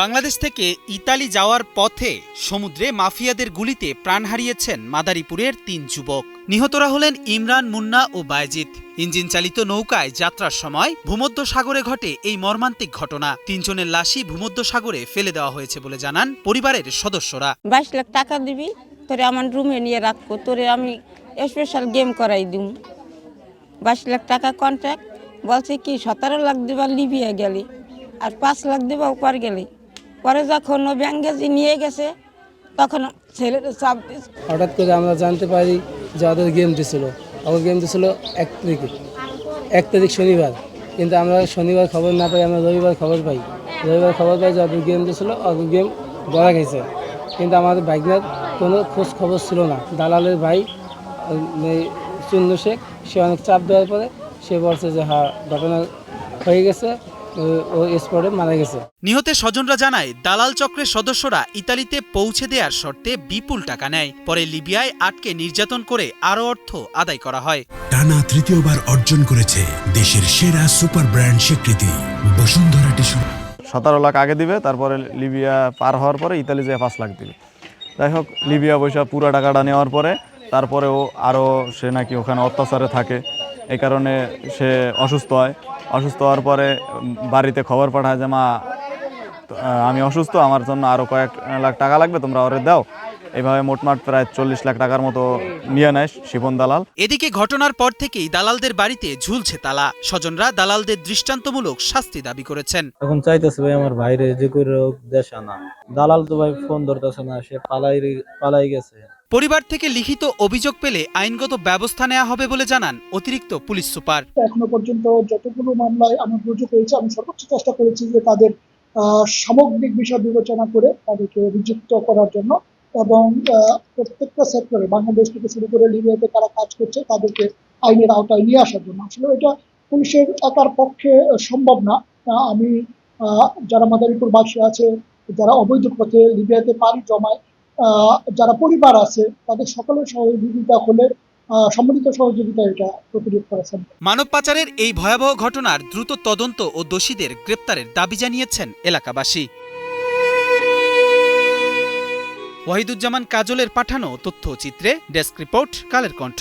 বাংলাদেশ থেকে ইতালি যাওয়ার পথে সমুদ্রে মাফিয়াদের গুলিতে প্রাণ হারিয়েছেন মাদারীপুরের তিন যুবক। নিহতরা হলেন ইমরান মুন্না ও বায়জিৎ। ইঞ্জিন চালিত নৌকায় যাত্রার সময় ভূমধ্য সাগরে ঘটে এই মর্মান্তিক ঘটনা। তিনজনের লাশই ভূমধ্য সাগরে ফেলে দেওয়া হয়েছে বলে জানান পরিবারের সদস্যরা। বাইশ লাখ টাকা দিবি, তোরে আমার রুমে নিয়ে রাখব, তোরে আমি স্পেশাল গেম করাই দিব বাইশ লাখ টাকা কন্ট্রাক্ট বলছে কি, সতেরো লাখ দিবা লিবিয়া গেলি, আর পাঁচ লাখ দিবা উপর গেলি। পরে যখন ও ব্যাঙ্গেজি নিয়ে গেছে, তখন ছেলের চাপ দিয়েছে। হঠাৎ করে আমরা জানতে পারি যে ওদের গেম দিছিল ওদের গেম দিছিল এক তারিখে। এক তারিখ শনিবার। কিন্তু আমরা শনিবার খবর না পাই আমরা রবিবার খবর পাই। রবিবার খবর পাই যে ওদের গেম দিছিল ওদের গেম গড়া গেছে। কিন্তু আমাদের বাইকনার কোনো খোঁজ খবর ছিল না। দালালের ভাই চুন্নু শেখ, সে অনেক চাপ দেওয়ার পরে সে বলছে যে হ্যাঁ ঘটনা হয়ে গেছে। ও- ও স্পটে মারা গেছে। নিহতের স্বজনরা জানায় দালাল চক্রের সদস্যরা ইতালিতে পৌঁছে দেওয়ার শর্তে বিপুল টাকা নেয়। পরে লিবিয়ায় আটকে নির্যাতন করে আরও অর্থ আদায় করা হয়। টানা তৃতীয়বার অর্জন করেছে দেশের সেরা সুপার ব্র্যান্ড স্বীকৃতি বসুন্ধরা টিস্যু। সতেরো লাখ আগে দিবে তারপরে লিবিয়া পার হওয়ার পরে ইতালি যেয়ে পাঁচ লাখ দিবে। যাই হোক লিবিয়া পয়সা পুরো টাকাটা নেওয়ার পরে তারপরেও আরও সে নাকি ওখানে অত্যাচারে থাকে। এই কারণে সে অসুস্থ হয়। অসুস্থ হওয়ার পরে বাড়িতে খবর পাঠায় যে মা আমি অসুস্থ আমার জন্য আরও কয়েক লাখ টাকা লাগবে তোমরা ওরে দাও। এভাবে মোটমাট প্রায় চল্লিশ লাখ টাকার মতো নিয়ে নেয় শিপন দালাল। এদিকে ঘটনার পর থেকেই দালালদের বাড়িতে ঝুলছে তালা। স্বজনরা দালালদের দৃষ্টান্তমূলক শাস্তি দাবি করেছেন। এখন চাইতেছে ভাই আমার ভাইরে যে করে হোক দেশ আনা দালাল তো ভাই ফোন ধরতেছে না সে পালাই পালাই গেছে। পরিবার থেকে লিখিত অভিযোগ পেলে আইনগত ব্যবস্থা নেওয়া হবে বলে জানান অতিরিক্ত পুলিশ সুপার। এখনও পর্যন্ত যতগুলো মামলায় আমি রুজু করেছি আমি সর্বোচ্চ চেষ্টা করেছি যে তাদের সামগ্রিক বিষয় বিবেচনা করে তাদেরকে অভিযুক্ত করার জন্য এবং প্রত্যেকটা সেক্টরে, বাংলাদেশ থেকে শুরু করে লিবিয়াতে তারা কাজ করছে তাদেরকে আইনের আওতায় নিয়ে আসার জন্য। আসলে এটা পুলিশের একার পক্ষে সম্ভব না। আমি যারা মাদারীপুর বাসী আছে, যারা অবৈধ পথে লিবিয়াতে পাড়ি জমায় যারা পরিবার আছে, তাদের সকলের সহযোগিতা হলে সম্মিলিত সহযোগিতা এটা প্রতিরোধ করা সম্ভব। মানব পাচারের এই ভয়াবহ ঘটনার দ্রুত তদন্ত ও দোষীদের গ্রেপ্তারের দাবি জানিয়েছেন এলাকাবাসী। ওয়াহিদুজ্জামান কাজলের পাঠানো তথ্যচিত্রে ডেস্ক রিপোর্ট, কালের কণ্ঠ।